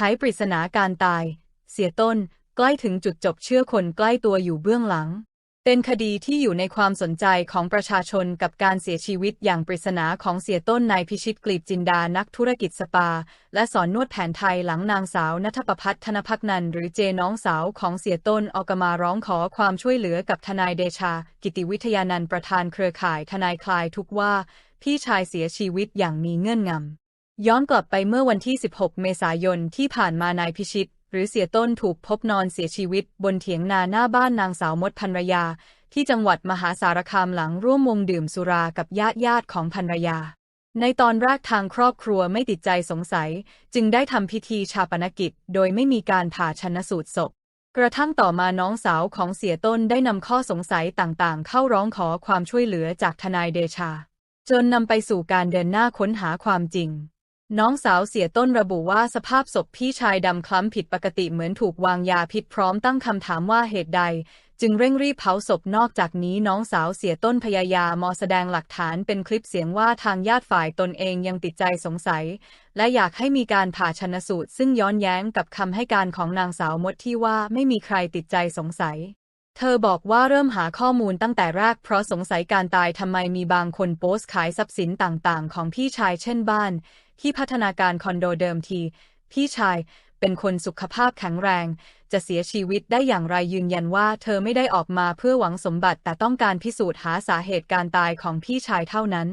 ไขปริศนาการตาย เสียต้น ใกล้ถึงจุดจบเชื่อคนใกล้ตัวอยู่เบื้องหลัง เป็นคดีที่อยู่ในความสนใจของประชาชนกับการเสียชีวิตอย่างปริศนาของเสียต้นนายพิชิตกลีบจินดานักธุรกิจสปา และสอนนวดแผนไทยหลังนางสาวนัทประพัฒน์ธนพักนันหรือเจน้องสาวของเสียต้นออกมาร้องขอความช่วยเหลือกับทนายเดชา กิติวิทยานันท์ประธานเครือข่ายทนายคลายทุกข์ว่า พี่ชายเสียชีวิตอย่างมีเงื่อนงำ ย้อนกลับไปเมื่อวันที่ 16 เมษายนที่ผ่านมานายพิชิต หรือเสียต้นถูกพบนอนเสียชีวิต บนเถียงนาหน้าบ้านนางสาวมดภรรยา ที่จังหวัดมหาสารคามหลังร่วมวงดื่มสุรากับญาติญาติของภรรยา ในตอนแรกทางครอบครัวไม่ติดใจสงสัย จึงได้ทำพิธีชาปนกิจ โดยไม่มีการผ่าชนสูตรศพ กระทั่งต่อมาน้องสาวของเสียต้นได้นำข้อสงสัยต่างๆ เข้าร้องขอความช่วยเหลือจากทนายเดชา จนนำไปสู่การเดินหน้าค้นหาความจริง น้องสาวเสียต้นระบุว่าสภาพศพพี่ชายดำคล้ำผิดปกติเหมือนถูกวางยาพิษพร้อมตั้งคำถามว่าเหตุใด จึงเร่งรีบเผาศพนอกจากนี้น้องสาวเสียต้นพยายามอแสดงหลักฐานเป็นคลิปเสียงว่าทางญาติฝ่ายตนเองยังติดใจสงสัย และอยากให้มีการผ่าชนสูตรซึ่งย้อนแย้งกับคำให้การของนางสาวมดที่ว่าไม่มีใครติดใจสงสัยเธอบอกว่าเริ่มหาข้อมูลตั้งแต่แรกเพราะสงสัยการตายทำไมมีบางคนโพสต์ขายทรัพย์สินต่างๆ ของพี่ชายเช่นบ้าน ที่พัฒนาการคอนโดเดิมที พี่ชายเป็นคนสุขภาพแข็งแรง จะเสียชีวิตได้อย่างไรยืนยันว่า เธอไม่ได้ออกมาเพื่อหวังสมบัติ แต่ต้องการพิสูจน์หาสาเหตุการตายของพี่ชายเท่านั้น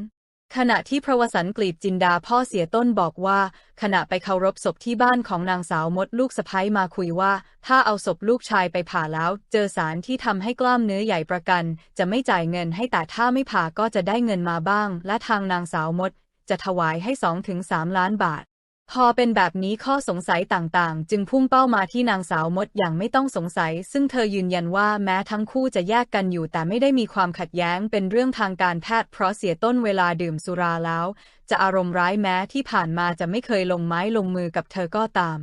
ขณะที่พระวสันต์กลีบจินดาพ่อเสียต้นบอกว่า ขณะไปเคารพศพที่บ้านของนางสาวมดลูกสะพ้ยมาคุยว่า ถ้าเอาศพลูกชายไปผ่าแล้ว เจอสารที่ทำให้กล้ามเนื้อใหญ่ประกัน จะไม่จ่ายเงินให้แต่ถ้าไม่ผ่าก็จะได้เงินมาบ้าง และทางนางสาวมด จะถวายให้ 2-3 ล้านบาท พอเป็นแบบนี้ข้อสงสัยต่างๆ จึงพุ่งเป้ามาที่นางสาวมดอย่างไม่ต้องสงสัย ซึ่งเธอยืนยันว่าแม้ทั้งคู่จะแยกกันอยู่แต่ไม่ได้มีความขัดแย้งเป็นเรื่องทางการแพทย์เพราะเสียต้นเวลาดื่มสุราแล้ว จะอารมณ์ร้ายแม้ที่ผ่านมาจะไม่เคยลงไม้ลงมือกับเธอก็ตาม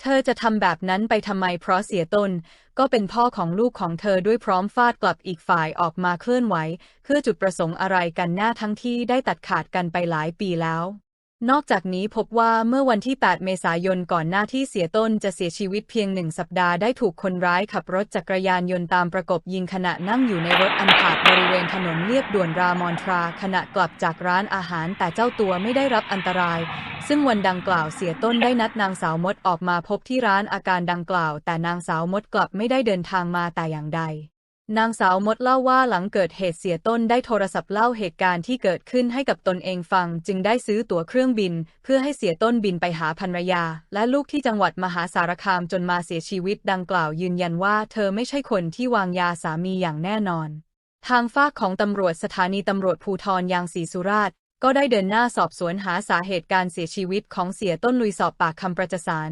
เธอจะทำแบบนั้นไปทำไมเพราะเสียตน ก็เป็นพ่อของลูกของเธอด้วยพร้อมฟาดกลับอีกฝ่ายออกมาเคลื่อนไหวเพื่อจุดประสงค์อะไรกันหน้าทั้งที่ได้ตัดขาดกันไปหลายปีแล้ว นอกจากนี้พบว่าเมื่อวันที่ 8 เมษายนก่อนหน้าที่เสียต้นจะเสียชีวิตเพียงหนึ่งสัปดาห์ได้ถูกคนร้ายขับรถจักรยานยนต์ตามประกบยิงขณะนั่งอยู่ในรถอันขาดบริเวณถนนเลียบด่วนรามอนทรา ขณะกลับจากร้านอาหารแต่เจ้าตัวไม่ได้รับอันตราย ซึ่งวันดังกล่าวเสียต้นได้นัดนางสาวมดออกมาพบที่ร้านอาการดังกล่าว แต่นางสาวมดกลับไม่ได้เดินทางมาแต่อย่างใด นางสาวมดเล่าว่าหลังเกิดเหตุเสียต้นได้โทรศัพท์เล่าเหตุการณ์ที่เกิดขึ้นให้กับตนเองฟัง จึงได้ซื้อตั๋วเครื่องบิน เพื่อให้เสียต้นบินไปหาภรรยา และลูกที่จังหวัดมหาสารคามจนมาเสียชีวิตดังกล่าวยืนยันว่า เธอไม่ใช่คนที่วางยาสามีอย่างแน่นอน ทางฝากของตำรวจสถานีตำรวจภูทรยางศรีสุราษฎร์ก็ได้เดินหน้าสอบสวนหาสาเหตุการเสียชีวิตของเสียต้นลุยสอบปากคำประจักษ์สาร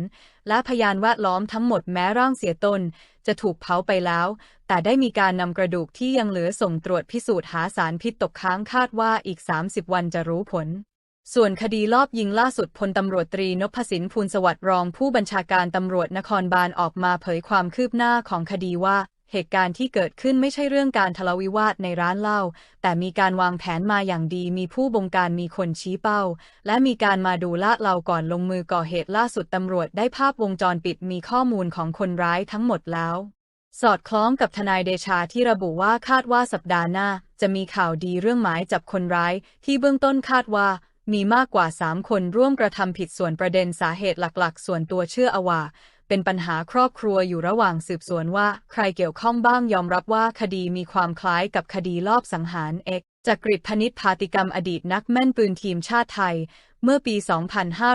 และพยานแวดล้อมทั้งหมดแม้ร่างเสียต้น จะถูกเผาไปแล้ว แต่ได้มีการนำกระดูกที่ยังเหลือส่งตรวจพิสูจน์หาสารพิษตกค้างคาดว่าอีก 30 วันจะรู้ผลส่วนคดีลอบยิงล่าสุดพลตำรวจตรีนพสินภูลสวัสดิ์รองผู้บัญชาการตำรวจนครบาลออกมาเผยความคืบหน้าของคดีว่า เหตุการณ์ที่เกิดขึ้นไม่ใช่เรื่องการทะเลาวิวาทในร้านเหล้า แต่มีการวางแผนมาอย่างดี มีผู้บงการมีคนชี้เป้า และมีการมาดูลาดเราก่อนลงมือก่อเหตุล่าสุดตำรวจได้ภาพวงจรปิดมีข้อมูลของคนร้ายทั้งหมดแล้ว สอดคล้องกับทนายเดชาที่ระบุว่าคาดว่าสัปดาห์หน้า จะมีข่าวดีเรื่องหมายจับคนร้าย ที่เบื้องต้นคาดว่ามีมากกว่า 3 คนร่วมกระทำผิดส่วนประเด็นสาเหตุหลัก ๆ ส่วนตัวเชื่ออว่า เป็นปัญหาครอบครัวอยู่ระหว่างสืบสวนว่า ใครเกี่ยวข้องบ้างยอมรับว่าคดีมีความคล้ายกับคดีลอบสังหารเอกจากกริพนิษพาติกรรมอดีตนักแม่นปืนทีมชาติไทย เมื่อปี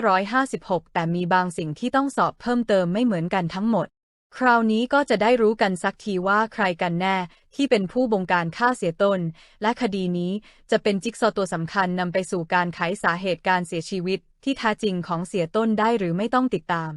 2556 แต่มีบางสิ่งที่ต้องสอบเพิ่มเติมไม่เหมือนกันทั้งหมด คราวนี้ก็จะได้รู้กันสักทีว่าใครกันแน่ ที่เป็นผู้บงการฆ่าเสียต้นและคดีนี้จะเป็นจิ๊กซอตัวสำคัญนำไปสู่การไขสาเหตุการเสียชีวิตที่แท้จริงของเสียต้นได้หรือไม่ต้องติดตาม